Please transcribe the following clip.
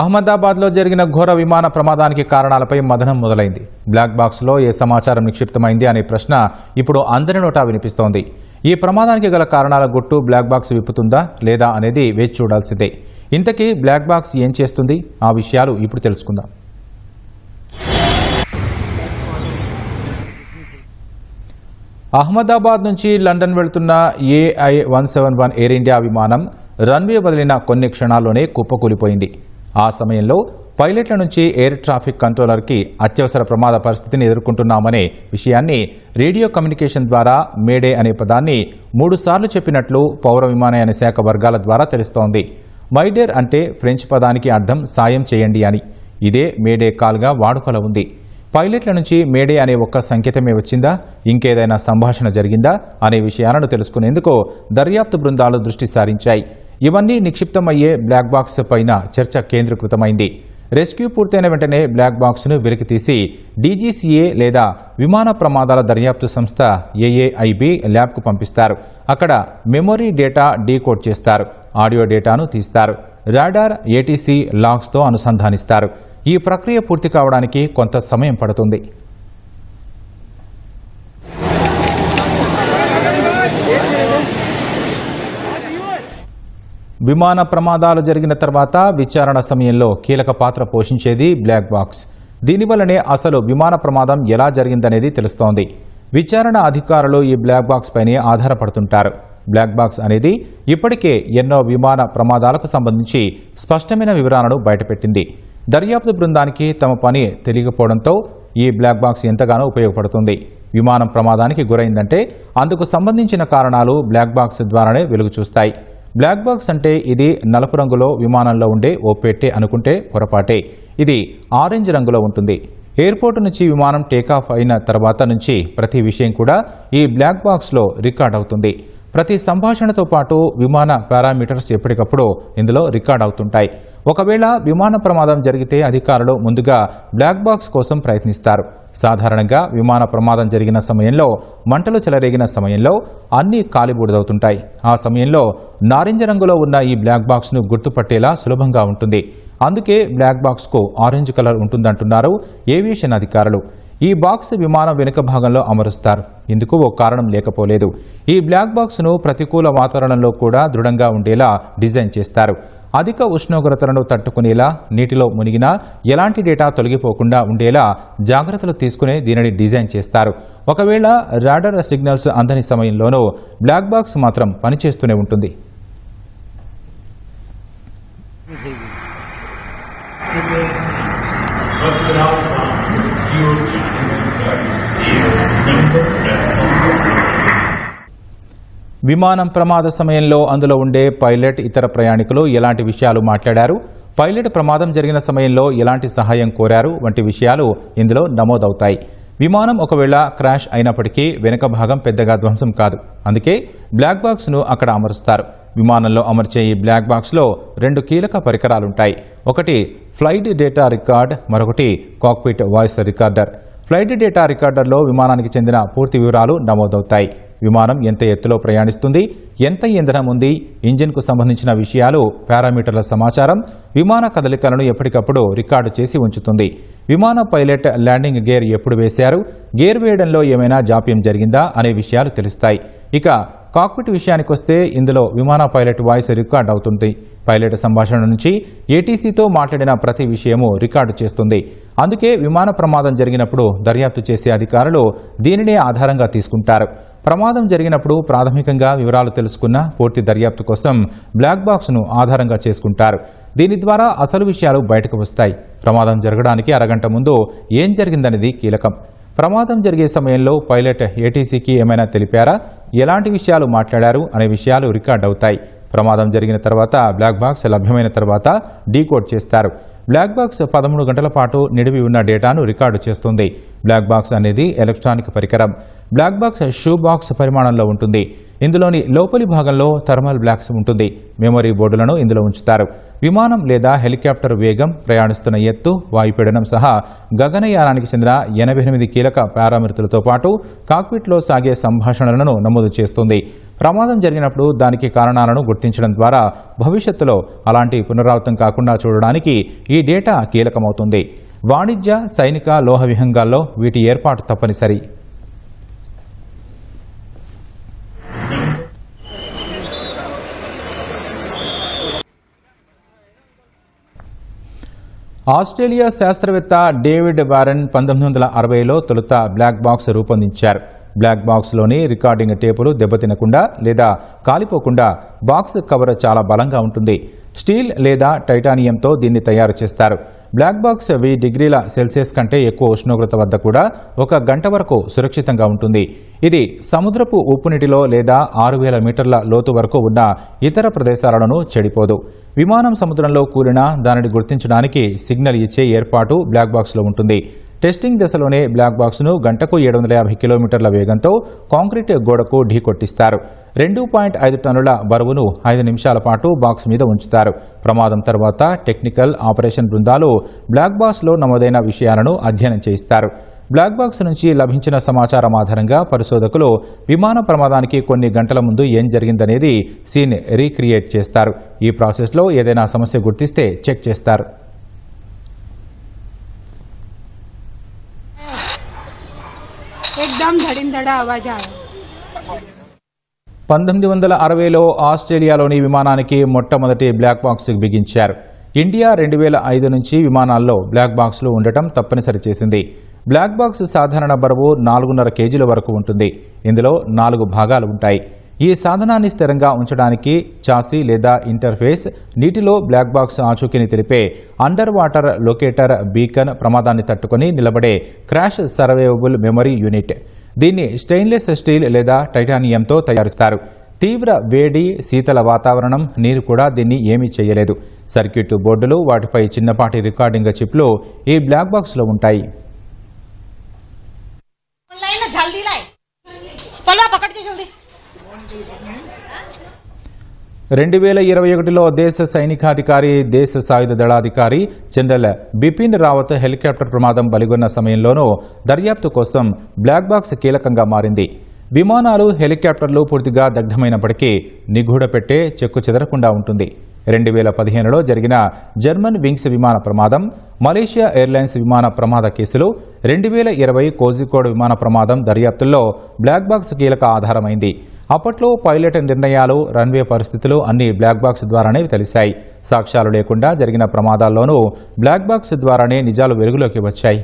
అహ్మదాబాద్లో జరిగిన ఘోర విమాన ప్రమాదానికి కారణాలపై మదనం మొదలైంది. బ్లాక్ బాక్స్లో ఏ సమాచారం నిక్షిప్తమైంది అనే ప్రశ్న ఇప్పుడు అందరి నోటా వినిపిస్తోంది. ఈ ప్రమాదానికి గల కారణాల గుట్టు బ్లాక్ బాక్స్ విప్పుతుందా లేదా అనేది వేచి చూడాల్సిందే. ఇంతకీ బ్లాక్ బాక్స్ ఏం చేస్తుంది? ఆ విషయాలు ఇప్పుడు తెలుసుకుందాం. అహ్మదాబాద్ నుంచి లండన్ వెళ్తున్న AI one seven one Air India విమానం రన్వే వదిలిన కొన్ని క్షణాల్లోనే కుప్పకూలిపోయింది. ఆ సమయంలో పైలట్ల నుంచి ఎయిర్ ట్రాఫిక్ కంట్రోలర్కి అత్యవసర ప్రమాద పరిస్థితిని ఎదుర్కొంటున్నామనే విషయాన్ని రేడియో కమ్యూనికేషన్ ద్వారా మేడే అనే పదాన్ని మూడుసార్లు చెప్పినట్లు పౌర విమానయాన శాఖ వర్గాల ద్వారా తెలుస్తోంది. మైడేర్ అంటే ఫ్రెంచ్ పదానికి అర్థం సాయం చేయండి అని. ఇదే మేడే కాల్గా వాడుకలో ఉంది. పైలట్ల నుంచి మేడే అనే ఒక్క సంకేతమే వచ్చిందా? ఇంకేదైనా సంభాషణ జరిగిందా? అనే విషయాలను తెలుసుకునేందుకు దర్యాప్తు బృందాలు దృష్టి సారించాయి. ఇవన్నీ నిక్షిప్తమయ్యే బ్లాక్ బాక్స్ పైన చర్చ కేంద్రీకృతమైంది. రెస్క్యూ పూర్తయిన వెంటనే బ్లాక్ బాక్స్ను వెలికితీసి డీజీసీఏ లేదా విమాన ప్రమాదాల దర్యాప్తు సంస్థ ఏఏఐబి ల్యాబ్కు పంపిస్తారు. అక్కడ మెమొరీ డేటా డీకోడ్ చేస్తారు. ఆడియో డేటాను తీస్తారు. రాడార్ ఏటీసీ లాగ్స్తో అనుసంధానిస్తారు. ఈ ప్రక్రియ పూర్తి కావడానికి కొంత సమయం పడుతుంది. విమాన ప్రమాదాలు జరిగిన తర్వాత విచారణ సమయంలో కీలక పాత్ర పోషించేది బ్లాక్ బాక్స్. దీనివల్లనే అసలు విమాన ప్రమాదం ఎలా జరిగిందనేది తెలుస్తోంది. విచారణ అధికారులు ఈ బ్లాక్ బాక్స్ పైనే ఆధారపడుతుంటారు. బ్లాక్ బాక్స్ అనేది ఇప్పటికే ఎన్నో విమాన ప్రమాదాలకు సంబంధించి స్పష్టమైన వివరాలను బయటపెట్టింది. దర్యాప్తు బృందానికి తమ పని తెలియకపోవడంతో ఈ బ్లాక్ బాక్స్ ఎంతగానో ఉపయోగపడుతుంది. విమానం ప్రమాదానికి గురైందంటే అందుకు సంబంధించిన కారణాలు బ్లాక్ బాక్స్ ద్వారానే వెలుగు చూస్తాయి బ్లాక్ బాక్స్ అంటే ఇది నలుపు రంగులో విమానంలో ఉండే ఓ పెట్టె అనుకుంటే పొరపాటే. ఇది ఆరెంజ్ రంగులో ఉంటుంది. ఎయిర్పోర్ట్ నుంచి విమానం టేకాఫ్ అయిన తర్వాత నుంచి ప్రతి విషయం కూడా ఈ బ్లాక్ బాక్స్లో రికార్డ్ అవుతుంది. ప్రతి సంభాషణతో పాటు విమాన పారామీటర్స్ ఎప్పటికప్పుడు ఇందులో రికార్డ్ అవుతుంటాయి. ఒకవేళ విమాన ప్రమాదం జరిగితే అధికారులు ముందుగా బ్లాక్ బాక్స్ కోసం ప్రయత్నిస్తారు. సాధారణంగా విమాన ప్రమాదం జరిగిన సమయంలో మంటలు చెలరేగిన సమయంలో అన్నీ కాలిబూడిదవుతుంటాయి. ఆ సమయంలో నారింజ రంగులో ఉన్న ఈ బ్లాక్ బాక్స్ను గుర్తుపట్టేలా సులభంగా ఉంటుంది. అందుకే బ్లాక్ బాక్స్కు ఆరెంజ్ కలర్ ఉంటుందంటున్నారు ఏవియేషన్ అధికారులు. ఈ బాక్స్ విమానం వెనుక భాగంలో అమరుస్తారు. ఇందుకు ఓ కారణం లేకపోలేదు. ఈ బ్లాక్ బాక్స్ను ప్రతికూల వాతావరణంలో కూడా దృఢంగా ఉండేలా డిజైన్ చేస్తారు. అధిక ఉష్ణోగ్రతలను తట్టుకునేలా నీటిలో మునిగినా ఎలాంటి డేటా తొలగిపోకుండా ఉండేలా జాగ్రత్తలు తీసుకునే దీనిని డిజైన్ చేస్తారు. ఒకవేళ రాడర్ సిగ్నల్స్ అందని సమయంలోనూ బ్లాక్ బాక్స్ మాత్రం పనిచేస్తూనే ఉంటుంది. Thank you. విమానం ప్రమాద సమయంలో అందులో ఉండే పైలట్ ఇతర ప్రయాణికులు ఎలాంటి విషయాలు మాట్లాడారు? పైలట్ ప్రమాదం జరిగిన సమయంలో ఎలాంటి సహాయం కోరారు? వంటి విషయాలు ఇందులో నమోదవుతాయి. విమానం ఒకవేళ క్రాష్ అయినప్పటికీ వెనుక భాగం పెద్దగా ధ్వంసం కాదు. అందుకే బ్లాక్ బాక్స్ను అక్కడ అమరుస్తారు. విమానంలో అమర్చే ఈ బ్లాక్ బాక్స్లో రెండు కీలక పరికరాలుంటాయి. ఒకటి ఫ్లైట్ డేటా రికార్డ్ మరొకటి cockpit voice recorder. Flight data రికార్డర్లో విమానానికి చెందిన పూర్తి వివరాలు నమోదవుతాయి. విమానం ఎంత ఎత్తులో ప్రయాణిస్తుంది ఎంత ఇంధనం ఉంది ఇంజిన్కు సంబంధించిన విషయాలు పారామీటర్ల సమాచారం విమాన కదలికలను ఎప్పటికప్పుడు రికార్డు చేసి ఉంచుతుంది. విమాన పైలట్ ల్యాండింగ్ గేర్ ఎప్పుడు వేశారు గేర్ వేయడంలో ఏమైనా జాప్యం జరిగిందా అనే విషయాలు తెలుస్తాయి. ఇక కాక్పిట్ విషయానికొస్తే ఇందులో విమాన పైలట్ వాయిస్ రికార్డ్ అవుతుంది. పైలట్ సంభాషణ నుంచి ఏటీసీతో మాట్లాడిన ప్రతి విషయము రికార్డు చేస్తుంది. అందుకే విమాన ప్రమాదం జరిగినప్పుడు దర్యాప్తు చేసే అధికారులు దీనినే ఆధారంగా తీసుకుంటారు. ప్రమాదం జరిగినప్పుడు ప్రాథమికంగా వివరాలు తెలుసుకున్న పూర్తి దర్యాప్తు కోసం బ్లాక్ బాక్స్ను ఆధారంగా చేసుకుంటారు. దీని ద్వారా అసలు విషయాలు బయటకు వస్తాయి. ప్రమాదం జరగడానికి అరగంట ముందు ఏం జరిగిందనేది కీలకం. ప్రమాదం జరిగే సమయంలో పైలట్ ఏటీసీకి ఏమైనా తెలిపారా? ఎలాంటి విషయాలు మాట్లాడారు అనే విషయాలు రికార్డ్ అవుతాయి. ప్రమాదం జరిగిన తర్వాత బ్లాక్ బాక్స్ లభ్యమైన తర్వాత డీకోడ్ చేస్తారు. బ్లాక్ బాక్స్ పదమూడు గంటల పాటు నిడివి ఉన్న డేటాను రికార్డు చేస్తుంది. బ్లాక్ బాక్స్ అనేది ఎలక్ట్రానిక్ పరికరం. బ్లాక్ బాక్స్ షూ బాక్స్ పరిమాణంలో ఉంటుంది. ఇందులోని లోపలి భాగంలో థర్మల్ బ్లాక్స్ ఉంటుంది. మెమొరీ బోర్డులను ఇందులో ఉంచుతారు. విమానం లేదా హెలికాప్టర్ వేగం ప్రయాణిస్తున్న ఎత్తు వాయుపీడనం సహా గగనయానానికి చెందిన ఎనభై ఎనిమిది కీలక పారామితులతో పాటు కాక్పిట్లో సాగే సంభాషణలను నమోదు చేస్తుంది. ప్రమాదం జరిగినప్పుడు దానికి కారణాలను గుర్తించడం ద్వారా భవిష్యత్తులో అలాంటి పునరావృతం కాకుండా చూడడానికి ఈ డేటా కీలకమవుతుంది. వాణిజ్య సైనిక లోహ విహంగాల్లో వీటి ఏర్పాటు తప్పనిసరి. ఆస్ట్రేలియా శాస్త్రవేత్త డేవిడ్ వారెన్ పంతొమ్మిది వందల అరవైలో తొలుత బ్లాక్ బాక్స్ రూపొందించారు. బ్లాక్ బాక్స్లోని రికార్డింగ్ టేపులు దెబ్బతినకుండా లేదా కాలిపోకుండా బాక్స్ కవర్ చాలా బలంగా ఉంటుంది. స్టీల్ లేదా టైటానియంతో దీన్ని తయారు చేస్తారు. బ్లాక్ బాక్స్ వెయ్యి డిగ్రీల సెల్సియస్ కంటే ఎక్కువ ఉష్ణోగ్రత వద్ద కూడా ఒక గంట వరకు సురక్షితంగా ఉంటుంది. ఇది సముద్రపు ఉప్పునీటిలో లేదా ఆరు వేల మీటర్ల లోతు వరకు ఉన్న ఇతర ప్రదేశాలను చెడిపోదు. విమానం సముద్రంలో కూలినా దానిని గుర్తించడానికి సిగ్నల్ ఇచ్చే ఏర్పాటు బ్లాక్ బాక్స్లో ఉంటుంది. టెస్టింగ్ దశలోనే బ్లాక్ బాక్స్ను గంటకు ఏడు వందల యాభై కిలోమీటర్ల వేగంతో కాంక్రీట్ గోడకు ఢీకొట్టిస్తారు. రెండు పాయింట్ ఐదు టన్నుల బరువును ఐదు నిమిషాల పాటు బాక్స్ మీద ఉంచుతారు. ప్రమాదం తర్వాత టెక్నికల్ ఆపరేషన్ బృందాలు బ్లాక్ బాక్స్లో నమోదైన విషయాలను అధ్యయనం చేయిస్తారు. బ్లాక్ బాక్స్ నుంచి లభించిన సమాచారం ఆధారంగా పరిశోధకులు విమాన ప్రమాదానికి కొన్ని గంటల ముందు ఏం జరిగిందనేది సీన్ రీక్రియేట్ చేస్తారు. ఈ ప్రాసెస్లో ఏదైనా సమస్య గుర్తిస్తే చెక్ చేస్తారు. एकदम धड़िंधड़ा आवाज आया పంతొమ్మిది వందల అరవైలో ఆస్ట్రేలియాలోని విమానానికి మొట్టమొదటి బ్లాక్ బాక్స్ బిగించారు ఇండియా రెండు వేల ఐదు నుంచి విమానాల్లో బ్లాక్ బాక్స్లు ఉండటం తప్పనిసరి చేసింది బ్లాక్ బాక్స్ సాధారణ బరువు నాలుగున్నర కేజీల వరకు ఉంటుంది ఇందులో నాలుగు భాగాలు ఉంటాయి ఈ సాధనాన్ని స్థిరంగా ఉంచడానికి చాసీ లేదా ఇంటర్ఫేస్ నీటిలో బ్లాక్ బాక్స్ ఆచూకీని తెలిపే అండర్ వాటర్ లొకేటర్ బీకన్ ప్రమాదాన్ని తట్టుకొని నిలబడే క్రాష్ సర్వైవబుల్ మెమరీ యూనిట్. దీన్ని స్టెయిన్లెస్ స్టీల్ లేదా టైటానియంతో తయారుస్తారు తీవ్ర వేడి శీతల వాతావరణం నీరు కూడా దీన్ని ఏమీ చేయలేదు. సర్క్యూట్ బోర్డులు వాటిపై చిన్నపాటి రికార్డింగ్ చిప్లు ఈ బ్లాక్ బాక్స్లో ఉంటాయి. రెండు వేల ఇరవై ఒకటిలో దేశ సైనికాధికారి దేశ సాయుధ దళాధికారి జనరల్ బిపిన్ రావత్ హెలికాప్టర్ ప్రమాదం బలిగొన్న సమయంలోనూ దర్యాప్తు కోసం బ్లాక్ బాక్స్ కీలకంగా మారింది. విమానాలు హెలికాప్టర్లు పూర్తిగా దగ్ధమైనప్పటికీ నిగూఢ పెట్టే చెక్కు చెదరకుండా ఉంటుంది. రెండు వేల పదిహేనులో జరిగిన జర్మన్ వింగ్స్ విమాన ప్రమాదం మలేషియా ఎయిర్లైన్స్ విమాన ప్రమాద కేసులు రెండు వేల ఇరవై కోజికోడ్ విమాన ప్రమాదం దర్యాప్తుల్లో బ్లాక్ బాక్స్ కీలక ఆధారమైంది. అప్పట్లో పైలట్ నిర్ణయాలు రన్వే పరిస్థితులు అన్ని బ్లాక్ బాక్స్ ద్వారానే తెలిశాయి. సాక్ష్యాలు లేకుండా జరిగిన ప్రమాదాల్లోనూ బ్లాక్ బాక్స్ ద్వారానే నిజాలు వెలుగులోకి వచ్చాయి.